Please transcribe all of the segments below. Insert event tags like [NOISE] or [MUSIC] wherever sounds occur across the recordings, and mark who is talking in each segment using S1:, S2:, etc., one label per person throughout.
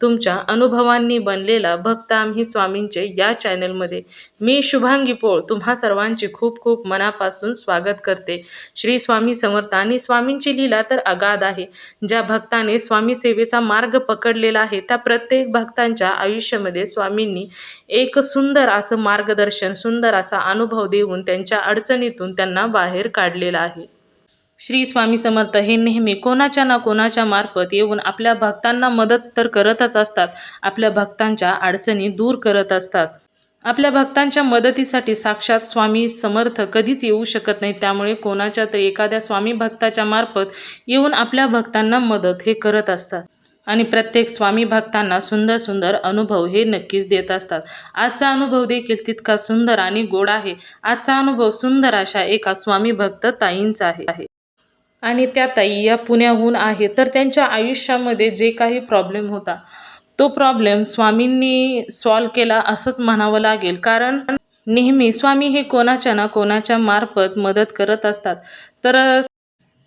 S1: तुमच्या अनुभवांनी बनलेला भक्त आम्ही स्वामींचे या चॅनलमध्ये मी शुभांगी पोळ तुम्हा सर्वांचे खूप खूप मनापासून स्वागत करते. श्री स्वामी समर्थ आणि स्वामींची लीला तर अगाध आहे. ज्या भक्ताने स्वामी सेवेचा मार्ग पकडलेला आहे त्या प्रत्येक भक्तांच्या आयुष्यामध्ये स्वामींनी एक सुंदर असं मार्गदर्शन सुंदर असा अनुभव देऊन त्यांच्या अडचणीतून त्यांना बाहेर काढलेला आहे. श्री स्वामी समर्थ हे नेहमी कोणाच्या ना कोणाच्या मार्फत येऊन आपल्या भक्तांना मदत तर करतच असतात. आपल्या भक्तांच्या अडचणी दूर करत असतात. आपल्या भक्तांच्या मदतीसाठी साक्षात स्वामी समर्थ कधीच येऊ शकत नाही त्यामुळे कोणाच्या तरी एखाद्या स्वामी भक्ताच्या मार्फत येऊन आपल्या भक्तांना मदत हे करत असतात. आणि प्रत्येक स्वामी भक्तांना सुंदर सुंदर अनुभव हे नक्कीच देत असतात. आजचा अनुभव देखील तितका सुंदर आणि गोड आहे. आजचा अनुभव सुंदर अशा एका स्वामी भक्त ताईंचा आहे. आणि त्या ताई या पुण्याहून आहे तर त्यांच्या आयुष्यामध्ये जे काही प्रॉब्लेम होता तो प्रॉब्लेम स्वामींनी सॉल्व केला असंच म्हणावं लागेल. कारण नेहमी स्वामी हे कोणाच्या ना कोणाच्या मार्फत मदत करत असतात. तर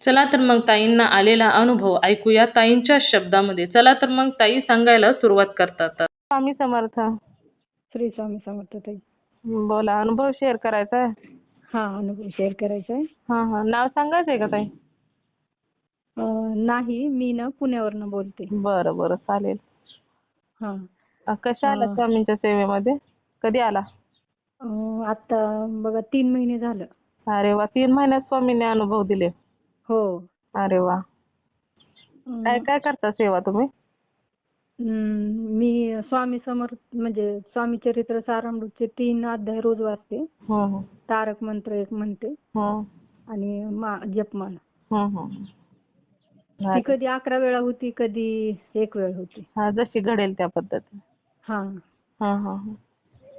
S1: चला तर मग ताईंना आलेला अनुभव ऐकूया ताईंच्या शब्दामध्ये. चला तर मग ताई सांगायला सुरुवात करतात. स्वामी समर्थ.
S2: श्री स्वामी समर्थ ताई.
S1: बोला अनुभव शेअर करायचा आहे?
S2: हा अनुभव शेअर करायचा आहे.
S1: हां हां. नाव सांगायचंय का ताई?
S2: नाही मी ना पुण्यावरनं बोलते.
S1: बरं बरं चालेल.
S2: हा.
S1: कशा आला. स्वामींच्या सेवेमध्ये? कधी आला?
S2: आता बघा तीन महिने झालं.
S1: अरे वा तीन महिन्यात स्वामींनी अनुभव दिले.
S2: हो.
S1: अरे वा. काय काय करता सेवा तुम्ही?
S2: मी स्वामी समर्थ म्हणजे स्वामी चरित्र सारामृतचे तीन अध्याय रोज वाचते.
S1: हं, हं.
S2: तारक मंत्र एक म्हणते. आणि
S1: हं.
S2: ती. कधी अकरा वेळा होती कधी एक वेळ होती.
S1: हा जशी घडेल त्या पद्धती
S2: हा.
S1: हं, हं, हं.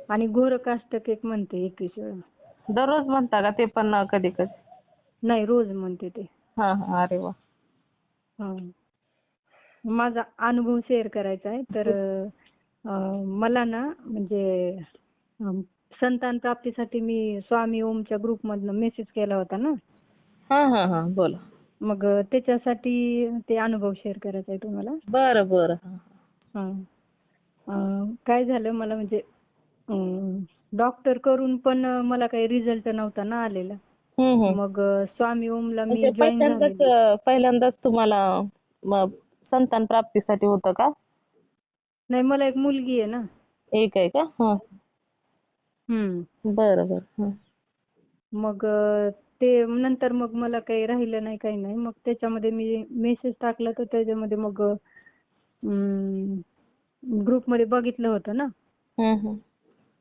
S2: आणि घोरकाष्टक एक म्हणते एकवीस वेळा.
S1: दररोज म्हणता का ते पण कधी कधी?
S2: नाही रोज म्हणते ते.
S1: हा हा अरे वा.
S2: हा. माझा अनुभव शेअर करायचा आहे तर अं, मला ना म्हणजे अं, संतान प्राप्तीसाठी मी स्वामी ओमच्या ग्रुपमधनं मेसेज केला होता ना.
S1: हा हा हा बोला.
S2: मग त्याच्यासाठी ते अनुभव शेअर करायचा आहे तुम्हाला.
S1: बरं बरं. हा,
S2: काय झालं मला म्हणजे डॉक्टर करून पण मला काही रिझल्ट नव्हता ना आलेला. मग स्वामी ओमला मी
S1: म्हणजे पहिल्यांदाच पहिल्यांदाच तुम्हाला संतान प्राप्तीसाठी होतं का?
S2: नाही मला एक मुलगी आहे ना.
S1: एक आहे का? हा.
S2: हम्म.
S1: बरं बरं.
S2: मग ते नंतर मग मला काही राहिलं नाही काही नाही मग त्याच्यामध्ये मी मेसेज टाकला तर त्याच्यामध्ये मग ग्रुपमध्ये बघितलं होतं ना.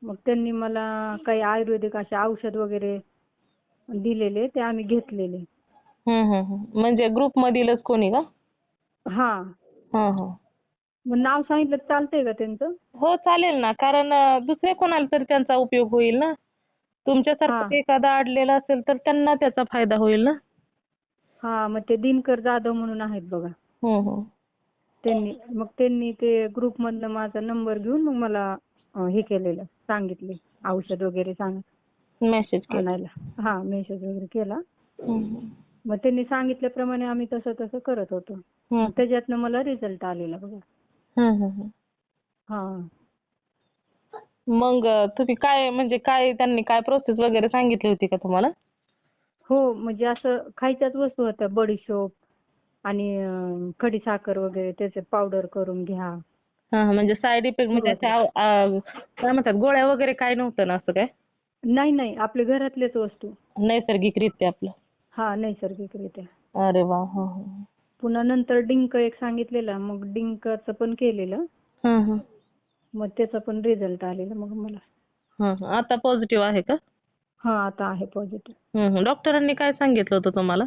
S2: मग त्यांनी मला काही आयुर्वेदिक असे औषध वगैरे दिलेले ते आम्ही घेतलेले.
S1: म्हणजे ग्रुप मधीलच कोणी का
S2: हा. मग नाव सांगितलं तर चालतंय का त्यांचं
S1: हो चालेल ना कारण दुसऱ्या कोणाला तरी त्यांचा उपयोग होईल ना. तुमच्यासारखं एखादा अडलेला असेल तर त्यांना त्याचा फायदा होईल ना?
S2: हा मग ते दिनकर जाधव म्हणून आहेत बघा.
S1: हं, हं.
S2: त्यांनी मग त्यांनी ते ग्रुप मधनं माझा नंबर घेऊन मग मला हे केलेलं सांगितले औषध वगैरे सांग
S1: मेसेज केला.
S2: आणायला. हा मेसेज वगैरे केला. मग त्यांनी सांगितल्याप्रमाणे आम्ही तसं तसं करत होतो.
S1: हं.
S2: त्याच्यातनं मला रिझल्ट आलेला बघा.
S1: हा. मग तुम्ही काय म्हणजे काय त्यांनी काय प्रोसेस वगैरे सांगितली होती का तुम्हाला?
S2: हो म्हणजे असं खायच्याच वस्तू होत्या. बडीशोप आणि अं, खडीसाखर वगैरे त्याचे पावडर करून घ्या.
S1: हा हा, म्हणजे साईड इफेक्ट म्हणजे अं, काय म्हणतात गोळ्या वगैरे काय नव्हतं ना असं काय?
S2: नाही नाही आपल्या घरातलेच वस्तू.
S1: नैसर्गिकरित्या आपलं.
S2: हा नैसर्गिकरित्या.
S1: अरे वा हा हा.
S2: पुन्हा नंतर डिंक एक सांगितलेला मग डिंकाचं पण केलेलं.
S1: हा हा.
S2: मग त्याचा पण रिझल्ट आलेला मग मला.
S1: हा. आता पॉझिटिव्ह आहे का?
S2: हा आता आहे पॉझिटिव्ह
S1: हं, हं. डॉक्टरांनी काय सांगितलं होतं तुम्हाला?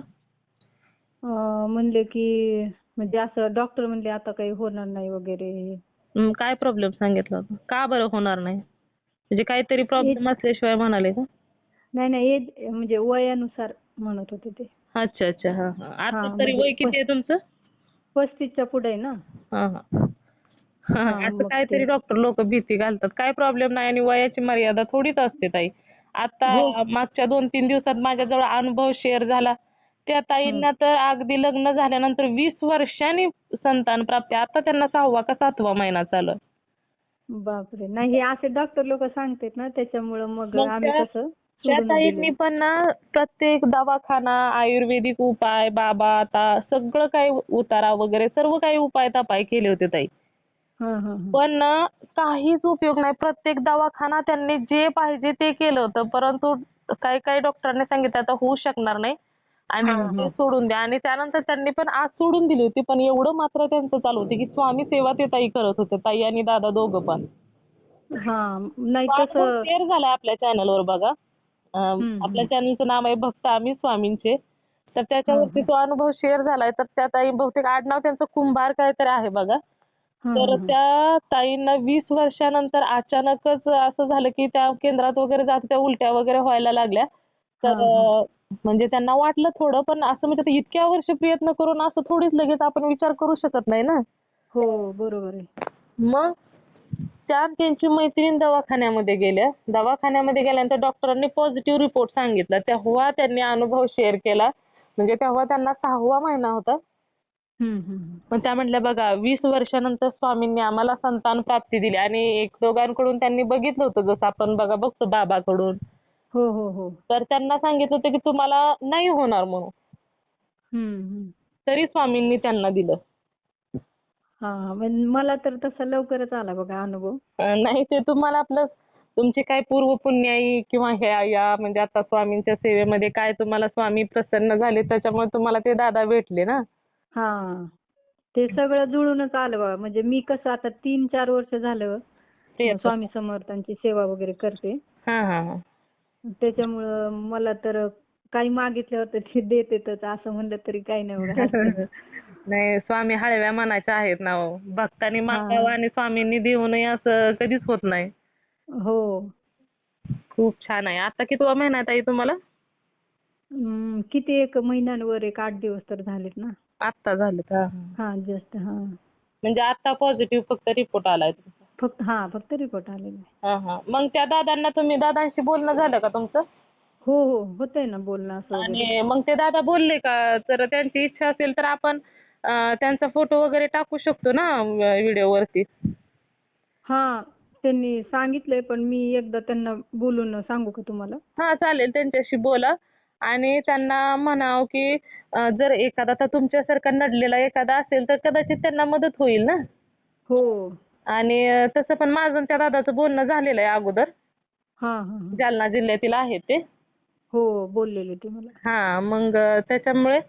S2: म्हणले की म्हणजे असं डॉक्टर म्हणले आता काही होणार नाही वगैरे.
S3: हं, काय प्रॉब्लेम सांगितला होता? का बरं होणार नाही? म्हणजे काहीतरी प्रॉब्लेम असल्याशिवाय म्हणाले का?
S2: नाही नाही. एज म्हणजे वयानुसार म्हणत होते ते.
S3: अच्छा अच्छा. हा हा. आता
S2: हा,
S3: तरी
S2: म्हणजे
S3: वय किती आहे तुमचं?
S2: पस्तीसच्या पुढे आहे ना.
S3: हा, हा, असं काहीतरी डॉक्टर लोक भीती घालतात काय प्रॉब्लेम नाही आणि वयाची मर्यादा थोडीच असते ताई आता
S2: हो.
S3: मागच्या दोन तीन दिवसात माझ्याजवळ अनुभव शेअर झाला त्या ताईंना तर अगदी लग्न झाल्यानंतर वीस वर्षांनी संतान प्राप्ती आता त्यांना सहावा का सातवा महिना चालू.
S2: बापरे नाही हे असे डॉक्टर लोक सांगतात ना त्याच्यामुळं मग आम्ही
S3: त्या-
S2: कसं
S3: त्या
S2: सोडून
S3: ताईंनी. पण ना प्रत्येक दवाखाना आयुर्वेदिक उपाय बाबा आता सगळं काही उतारा वगैरे सर्व काही उपाय तपाय केले होते ताई. पण काहीच उपयोग नाही. प्रत्येक दवाखाना त्यांनी जे पाहिजे ते केलं होतं. परंतु काही काही डॉक्टरांनी सांगितलं आता होऊ शकणार नाही. आणि सोडून द्या. आणि त्यानंतर त्यांनी पण आज सोडून दिली होती. पण एवढं मात्र त्यांचं चालू होतं की स्वामी सेवा ते ताई करत होते. ताई आणि दादा दोघं पण.
S2: हा नाही
S3: शेअर झालाय आपल्या चॅनलवर बघा. आपल्या. चॅनलचं नाव आहे भक्त आम्ही स्वामींचे. तर त्याच्यावरती तो अनुभव शेअर झालाय. तर त्या ताई बहुतेक आडनाव त्यांचं कुंभार काहीतरी आहे बघा. तर. त्या ताईंना वीस वर्षानंतर अचानकच असं झालं की त्या केंद्रात वगैरे जात त्या उलट्या वगैरे व्हायला लागल्या. तर म्हणजे त्यांना वाटलं थोडं पण असं म्हणजे इतक्या वर्ष प्रयत्न करून असं थोडीच लगेच आपण विचार करू शकत नाही ना.
S2: हो बरोबर आहे.
S3: मग त्या त्यांची मैत्रीण दवाखान्यामध्ये गेल्या. दवाखान्यामध्ये गेल्यानंतर डॉक्टरांनी पॉझिटिव्ह रिपोर्ट सांगितला. तेव्हा त्यांनी अनुभव शेअर केला. म्हणजे तेव्हा त्यांना सहावा महिना होता. मग त्या म्हटल्या बघा वीस वर्षानंतर स्वामींनी आम्हाला संतान प्राप्ती दिली आणि एक दोघांकडून त्यांनी बघितलं होतं जसं आपण बघा बघतो बाबाकडून.
S2: हो हो हो.
S3: तर त्यांना सांगितलं होतं की तुम्हाला नाही होणार म्हणून. तरी स्वामींनी त्यांना दिलं.
S2: हा पण मला तर तसा लवकरच आला बघा अनुभव.
S3: नाही ते तुम्हाला आपलं तुमची काय पूर्व पुण्याई किंवा ह्या या म्हणजे आता स्वामींच्या सेवेमध्ये काय तुम्हाला स्वामी प्रसन्न झाले त्याच्यामुळे तुम्हाला ते दादा भेटले ना.
S2: हा. ते सगळं जुळूनच आलं बघा म्हणजे मी कसं आता तीन चार वर्ष झालं स्वामी समर्थांची सेवा वगैरे करते.
S3: हा हा हा.
S2: त्याच्यामुळं मला तर काही मागितल्यावर तर ते देतेतच असं म्हणलं तरी काही नाही बघा. [LAUGHS]
S3: नाही स्वामी हळव्या मनाच्या आहेत ना हो. भक्तांनी मागावं आणि स्वामींनी देऊ नये असं कधीच होत नाही.
S2: हो.
S3: खूप छान आहे. आता कितवा महिना आहे ताई तुम्हाला?
S2: किती एक महिन्यांवर एक आठ दिवस तर झालेत ना.
S3: आत्ता झालं का?
S2: हा. जस्ट हा.
S3: म्हणजे आता पॉझिटिव्ह फक्त रिपोर्ट आलाय तुमचा.
S2: फक्त हा फक्त रिपोर्ट आलेला. आहे.
S3: हा हा. मग त्या दादांना तुम्ही दादांशी बोलणं झालं का तुमचं?
S2: हो हो. होतंय ना बोलणं असं वगैरे.
S3: आणि मग ते दादा बोलले का तर त्यांची इच्छा असेल तर आपण अं, त्यांचा फोटो वगैरे टाकू शकतो ना व्हिडिओ वरती?
S2: हा त्यांनी सांगितलंय पण मी एकदा त्यांना बोलून सांगू का तुम्हाला?
S3: हा चालेल. त्यांच्याशी बोला. आणि त्यांना म्हणाव की जर एखादा आता तुमच्यासारखा नडलेला एखादा असेल तर कदाचित त्यांना मदत होईल ना?
S2: हो.
S3: आणि तसं पण माझं आणि त्या दादाचं बोलणं झालेलं आहे अगोदर.
S2: हा हा हा.
S3: जालना जिल्ह्यातील आहे ते.
S2: हो बोललेले ते मला.
S3: हा मग त्याच्यामुळे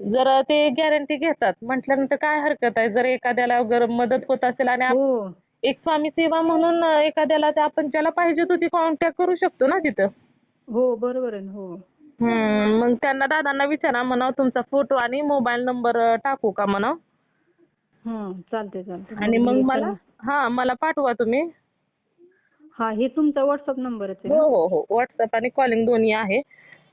S3: जर ते गॅरंटी घेतात म्हटल्यानंतर काय हरकत आहे? जर एखाद्याला जर मदत होत असेल आणि आप-
S2: हो.
S3: एक स्वामी सेवा म्हणून एखाद्याला ते आपण ज्याला पाहिजे तो ती कॉन्टॅक्ट करू शकतो ना तिथं?
S2: हो बरोबर आहे ना हो.
S3: मग त्यांना दादांना विचारा म्हणावं तुमचा फोटो आणि मोबाईल नंबर टाकू का म्हणावं.
S2: हा चालते चालते
S3: आणि मग मला हा मला पाठवा तुम्ही.
S2: हा हे तुमचा व्हॉट्सअप नंबरच आहे
S3: हो
S2: ना?
S3: हो हो व्हॉट्सअप आणि कॉलिंग दोन्ही आहे.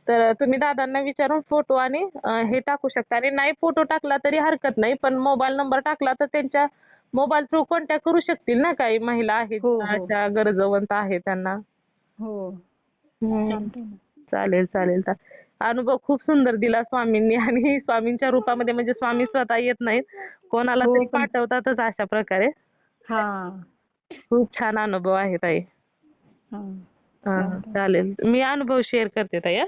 S3: तर तुम्ही दादांना विचारून फोटो आणि अं, हे टाकू शकता. आणि नाही फोटो टाकला तरी हरकत नाही पण मोबाईल नंबर टाकला तर त्यांच्या मोबाईल थ्रू कॉन्टॅक्ट करू शकतील ना काही महिला आहेत
S2: हो, हो.
S3: अशा गरजवंत आहेत त्यांना.
S2: हो.
S3: हम्म.
S2: चालतंय ना.
S3: चालेल चालेल. अनुभव खूप सुंदर दिला स्वामींनी [LAUGHS] आणि स्वामींच्या रूपामध्ये म्हणजे स्वामी स्वतः येत नाहीत. कोणाला
S2: हो,
S3: तरी पाठवतातच अशा प्रकारे.
S2: हा.
S3: खूप छान अनुभव आहे ताई. चालेल. मी अनुभव शेअर करते ताई हा.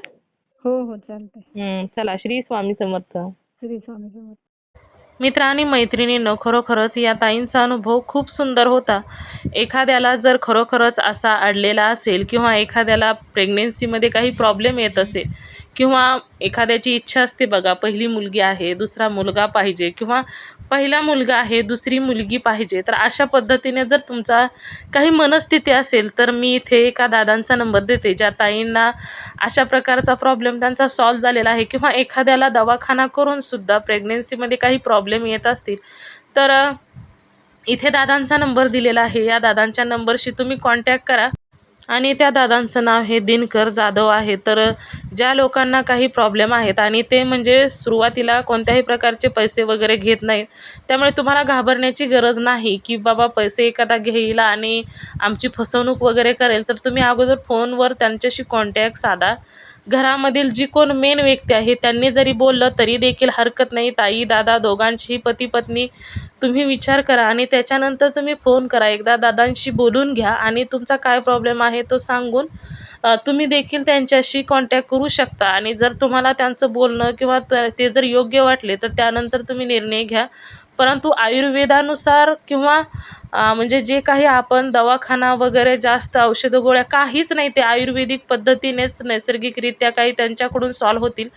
S2: हो हो चालतंय.
S3: चला श्री स्वामी समर्थ.
S2: श्री स्वामी समर्थ.
S3: मित्र आणि मैत्रिणींनो खरोखरच या ताईंचा अनुभव खूप सुंदर होता. एखाद्याला जर खरोखरच असा अडलेला असेल किंवा एखाद्याला प्रेग्नेन्सीमध्ये काही प्रॉब्लेम येत असेल किंवा एखाद्याची इच्छा असते बघा पहिली मुलगी आहे दुसरा मुलगा पाहिजे किंवा पहिला मुलगा आहे दुसरी मुलगी पाहिजे तर अशा पद्धतीने जर तुमचा काही मनस्थिती असेल तर मी इथे एका दादांचा नंबर देते ज्या ताईंना अशा प्रकारचा प्रॉब्लेम त्यांचा सॉल्व झालेला आहे किंवा एखाद्याला दवाखाना करूनसुद्धा प्रेग्नन्सीमध्ये प्रेग्नेन्सीमध्ये काही प्रॉब्लेम येत असतील तर
S1: इथे दादांचा नंबर दिलेला आहे. या दादांच्या नंबरशी तुम्ही कॉन्टॅक्ट करा. आणि त्या दादांचं नाव हे दिनकर जाधव आहे. तर ज्या लोकांना काही प्रॉब्लेम आहेत आणि ते म्हणजे सुरुवातीला कोणत्याही प्रकारचे पैसे वगैरे घेत नाहीत त्यामुळे तुम्हाला घाबरण्याची गरज नाही की बाबा पैसे एखादा घेईल आणि आमची फसवणूक वगैरे करेल तर तुम्ही अगोदर फोनवर त्यांच्याशी कॉन्टॅक्ट साधा. घरामधील जी कोण मेन व्यक्ती आहे त्यांनी जरी बोललं तरी देखील हरकत नाही. ताई दादा दोघांशी पती पत्नी तुम्ही विचार करा आणि त्याच्यानंतर तुम्ही फोन करा. एकदा दादांशी बोलून घ्या आणि तुमचा काय प्रॉब्लेम आहे तो सांगून तुम्ही देखील त्यांच्याशी कॉन्टॅक्ट करू शकता. आणि जर तुम्हाला त्यांचं बोलणं किंवा ते जर योग्य वाटले तर त्यानंतर तुम्ही निर्णय घ्या. परंतु आयुर्वेदानुसार किंवा म्हणजे जे काही आपण दवाखाना वगैरे जास्त औषधं गोळ्या काहीच नाही ते आयुर्वेदिक पद्धतीनेच नैसर्गिकरित्या काही त्यांच्याकडून सॉल्व होतील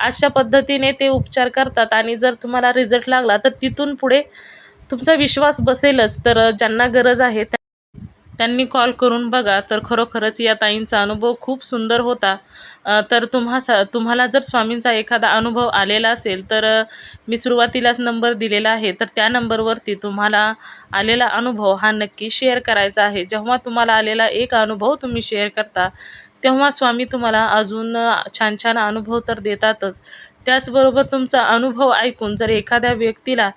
S1: अशा पद्धतीने ते उपचार करतात. आणि जर तुम्हाला रिझल्ट लागला तर तिथून पुढे तुमचा विश्वास बसेलच. तर ज्यांना गरज आहे त्या त्यांनी कॉल करून बघा. तर खरोखरच या ताईंचा अनुभव खूप सुंदर होता. तर तुम्हा स तुम्हाला जर स्वामींचा एखादा अनुभव आलेला असेल तर मी सुरुवातीलाच नंबर दिलेला आहे. तर त्या नंबरवरती तुम्हाला आलेला अनुभव हा नक्की शेअर करायचा आहे. जेव्हा तुम्हाला आलेला एक अनुभव तुम्ही शेअर करता तेव्हा स्वामी तुम्हाला अजून छान छान अनुभव तर देतातच. त्याचबरोबर तुमचा अनुभव ऐकून जर एखाद्या व्यक्तीला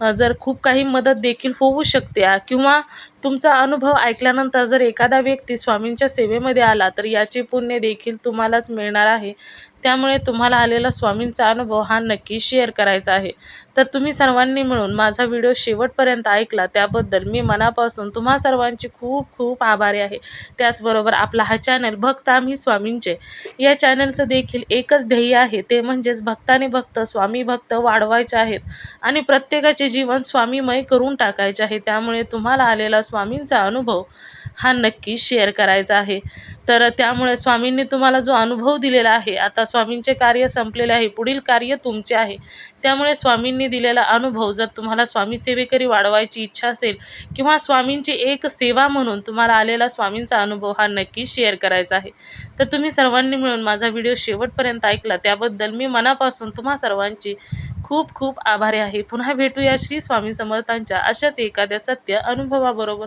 S1: जर खूप काही मदत देखील होऊ शकते किंवा तुमचा अनुभव ऐकल्यानंतर जर एखादा व्यक्ती स्वामींच्या सेवेमध्ये आला तर याचे पुण्य देखील तुम्हालाच मिळणार आहे. त्यामुळे तुम्हाला आलेला स्वामींचा अनुभव हा नक्की शेअर करायचा आहे. तर तुम्ही सर्वांनी मिळून माझा व्हिडिओ शेवटपर्यंत ऐकला त्याबद्दल मी मनापासून तुम्हा सर्वांची खूप खूप आभारी आहे. त्याचबरोबर आपला हा चॅनल भक्त आम्ही स्वामींचे या चॅनलचं देखील एकच ध्येय आहे ते म्हणजेच भक्ताने भक्त स्वामी भक्त वाढवायचे आहेत. आणि प्रत्येकाचे जीवन स्वामीमय करून टाकायचे आहे. त्यामुळे तुम्हाला आलेला स्वामींचा अनुभव हा नक्की शेअर करायचा आहे. तर त्यामुळे स्वामींनी तुम्हाला जो अनुभव दिलेला आहे आता स्वामींचे कार्य संपलेले आहे पुढील कार्य तुमचे आहे. त्यामुळे स्वामींनी दिलेला अनुभव जर तुम्हाला स्वामी सेवेकरी वाढवायची इच्छा असेल किंवा स्वामींची एक सेवा म्हणून तुम्हाला आलेला स्वामींचा अनुभव हा नक्की शेअर करायचा आहे. तर तुम्ही सर्वांनी मिळून माझा व्हिडिओ शेवटपर्यंत ऐकला. त्याबद्दल मी मनापासून तुम्हा सर्वांची खूप खूप आभारी आहे. पुन्हा भेटूया श्री स्वामी समर्थांच्या अशाच एखाद्या सत्य अनुभवाबरोबर.